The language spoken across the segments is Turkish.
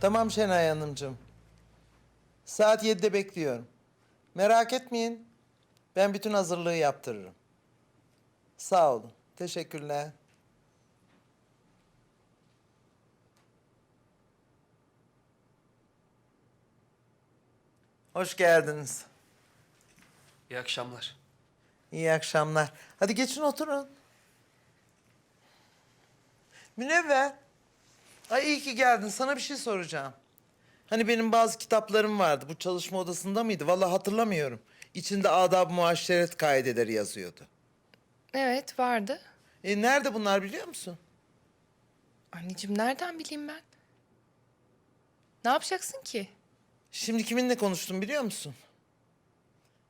Tamam Şenay Hanımcığım. Saat 7'de bekliyorum. Merak etmeyin. Ben bütün hazırlığı yaptırırım. Sağ olun. Teşekkürler. Hoş geldiniz. İyi akşamlar. İyi akşamlar. Hadi geçin oturun. Münevver. Ay iyi ki geldin. Sana bir şey soracağım. Hani benim bazı kitaplarım vardı. Bu çalışma odasında mıydı? Vallahi hatırlamıyorum. İçinde adab muaşeret kaideleri yazıyordu. Evet vardı. E nerede bunlar biliyor musun? Anneciğim nereden bileyim ben? Ne yapacaksın ki? Şimdi kiminle konuştum biliyor musun?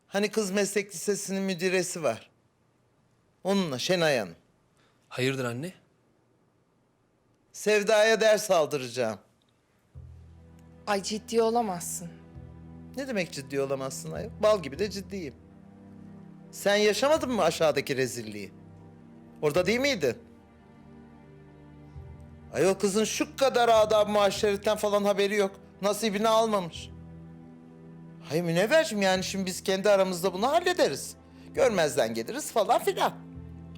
Hani kız meslek lisesinin müdiresi var. Onunla Şenay Hanım. Hayırdır anne? Sevda'ya ders aldıracağım. Ay ciddi olamazsın. Ne demek ciddi olamazsın ayol? Bal gibi de ciddiyim. Sen yaşamadın mı aşağıdaki rezilliği? Orada değil miydin? Ayol kızın şu kadar adab muaşeretten falan haberi yok. Nasibini almamış. Hayır Münevverciğim yani şimdi biz kendi aramızda bunu hallederiz. Görmezden geliriz falan filan.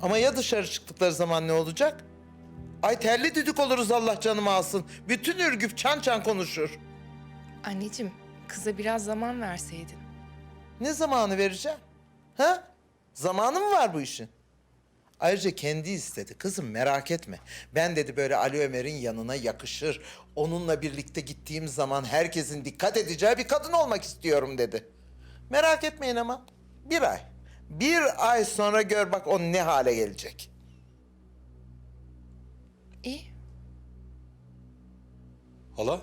Ama ya dışarı çıktıkları zaman ne olacak? Ay terli düdük oluruz Allah canımı alsın. Bütün Ürgüp çan çan konuşur. Anneciğim kıza biraz zaman verseydin. Ne zamanı vereceğim? Ha? Zamanı mı var bu işin? Ayrıca kendi istedi. Kızım merak etme. Ben dedi böyle Ali Ömer'in yanına yakışır. Onunla birlikte gittiğim zaman herkesin dikkat edeceği bir kadın olmak istiyorum dedi. Merak etmeyin ama. Bir ay. Bir ay sonra gör bak o ne hale gelecek. Hala?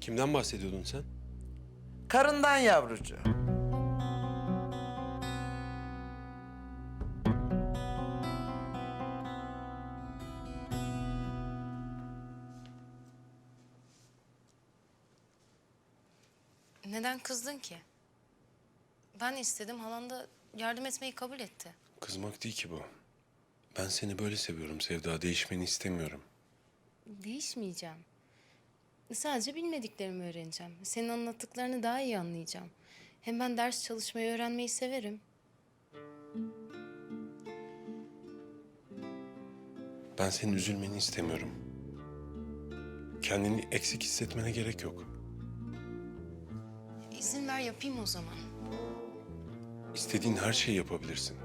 Kimden bahsediyordun sen? Karından yavrucu. Neden kızdın ki? Ben istedim, halan da yardım etmeyi kabul etti. Kızmak değil ki bu. Ben seni böyle seviyorum Sevda. Değişmeni istemiyorum. Değişmeyeceğim. Sadece bilmediklerimi öğreneceğim. Senin anlattıklarını daha iyi anlayacağım. Hem ben ders çalışmayı öğrenmeyi severim. Ben senin üzülmeni istemiyorum. Kendini eksik hissetmene gerek yok. İzin ver yapayım o zaman. İstediğin her şeyi yapabilirsin.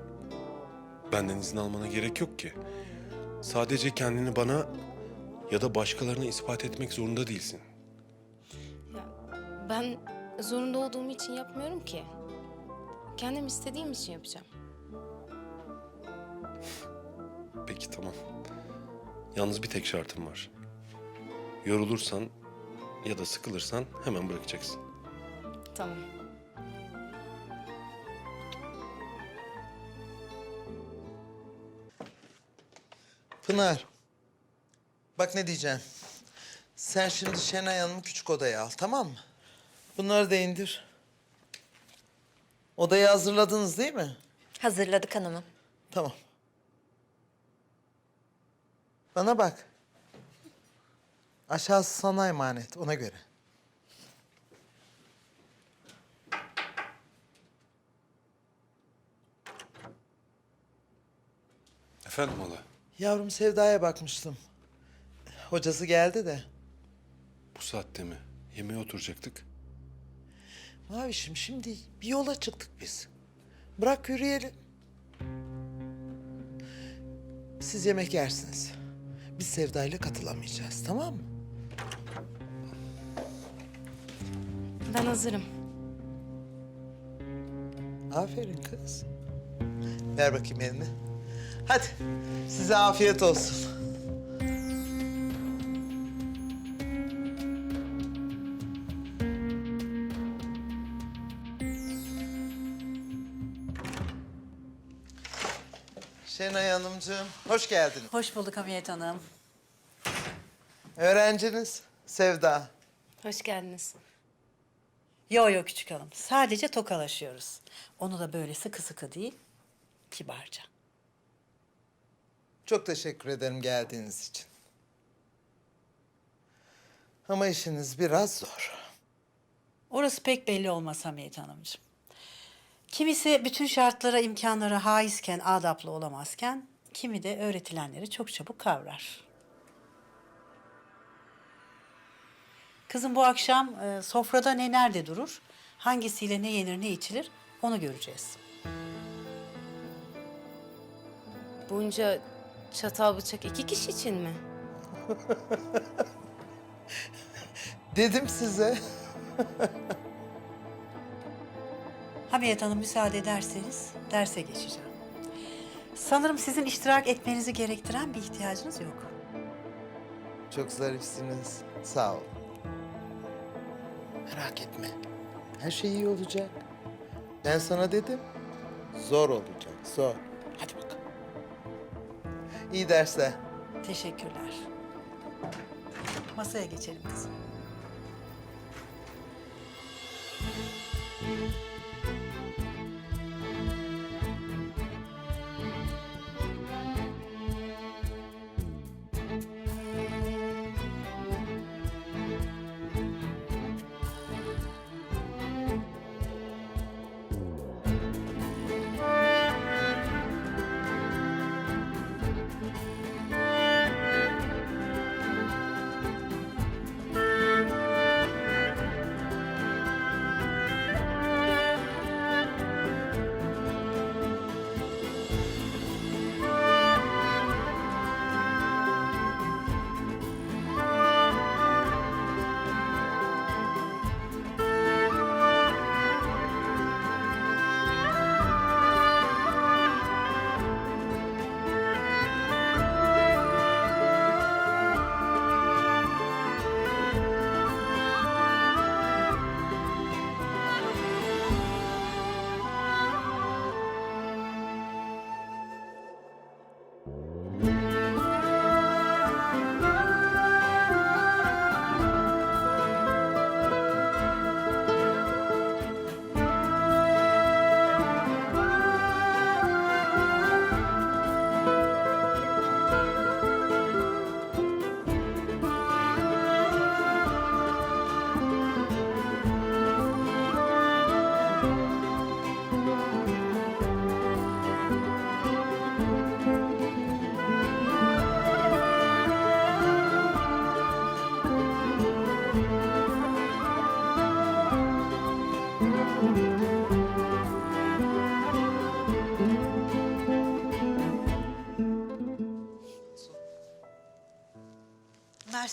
Benden izin almana gerek yok ki. Sadece kendini bana ya da başkalarına ispat etmek zorunda değilsin. Ya, ben zorunda olduğum için yapmıyorum ki. Kendim istediğim için yapacağım. Peki tamam. Yalnız bir tek şartım var. Yorulursan ya da sıkılırsan hemen bırakacaksın. Tamam. Pınar. Bak ne diyeceğim. Sen şimdi Şenay Hanım'ı küçük odaya al tamam mı? Bunları da indir. Odayı hazırladınız değil mi? Hazırladık hanımım. Tamam. Bana bak. Aşağısı sana emanet ona göre. Efendim hala? Yavrum Sevda'ya bakmıştım. Hocası geldi de. Bu saatte mi? Yemeğe oturacaktık. Mavişim şimdi bir yola çıktık biz. Bırak yürüyelim. Siz yemek yersiniz. Biz Sevda'yla katılamayacağız tamam mı? Ben hazırım. Aferin kız. Ver bakayım elini. Hadi size afiyet olsun. Şenay Hanımcığım, hoş geldiniz. Hoş bulduk Hamiyet Hanım. Öğrenciniz Sevda. Hoş geldiniz. Yo yo küçük hanım. Sadece tokalaşıyoruz. Onu da böyle sıkı sıkı değil, kibarca. Çok teşekkür ederim geldiğiniz için. Ama işiniz biraz zor. Orası pek belli olmaz Hamiyet Hanımcığım. Kimisi bütün şartlara, imkanlara haizken, adaplı olamazken, kimi de öğretilenleri çok çabuk kavrar. Kızım bu akşam e, sofrada ne nerede durur, hangisiyle ne yenir ne içilir onu göreceğiz. Bunca çatal bıçak iki kişi için mi? Dedim size. Hamiyet Hanım müsaade ederseniz derse geçeceğim. Sanırım sizin iştirak etmenizi gerektiren bir ihtiyacınız yok. Çok zarifsiniz. Sağ ol. Merak etme. Her şey iyi olacak. Ben sana dedim. Zor olacak, zor. Hadi bakalım. İyi dersler. Teşekkürler. Masaya geçelim kızım.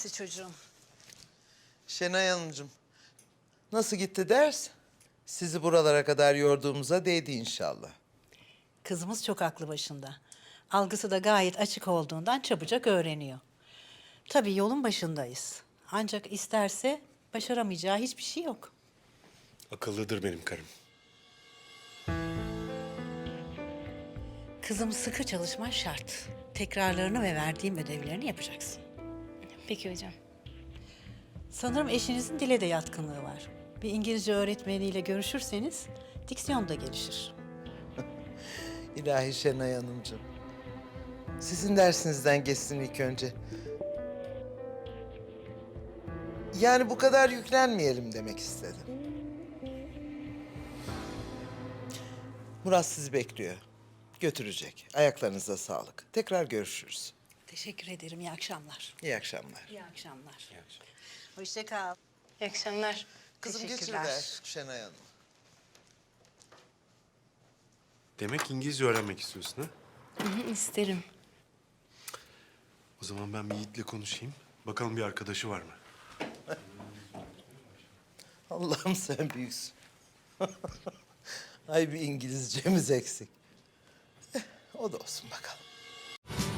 Mersi çocuğum. Şenay Hanımcığım, nasıl gitti ders? Sizi buralara kadar yorduğumuza değdi inşallah. Kızımız çok aklı başında. Algısı da gayet açık olduğundan çabucak öğreniyor. Tabii yolun başındayız. Ancak isterse başaramayacağı hiçbir şey yok. Akıllıdır benim karım. Kızım sıkı çalışman şart. Tekrarlarını ve verdiğim ödevlerini yapacaksın. Peki hocam. Sanırım eşinizin dile de yatkınlığı var. Bir İngilizce öğretmeniyle görüşürseniz diksiyon da gelişir. İlahi Şenay Hanımcığım. Sizin dersinizden geçsin ilk önce. Yani bu kadar yüklenmeyelim demek istedim. Murat sizi bekliyor. Götürecek. Ayaklarınıza sağlık. Tekrar görüşürüz. Teşekkür ederim. İyi akşamlar. İyi akşamlar. İyi akşamlar. Hoşça kal. İyi akşamlar. Kızım Teşekkürler. geçiriver Şenay Hanım. Demek İngilizce öğrenmek istiyorsun ha? İsterim. O zaman ben bir Yiğit'le konuşayım. Bakalım bir arkadaşı var mı? Allah'ım sen büyüksün. Ay bir İngilizcemiz eksik. Eh, o da olsun bakalım.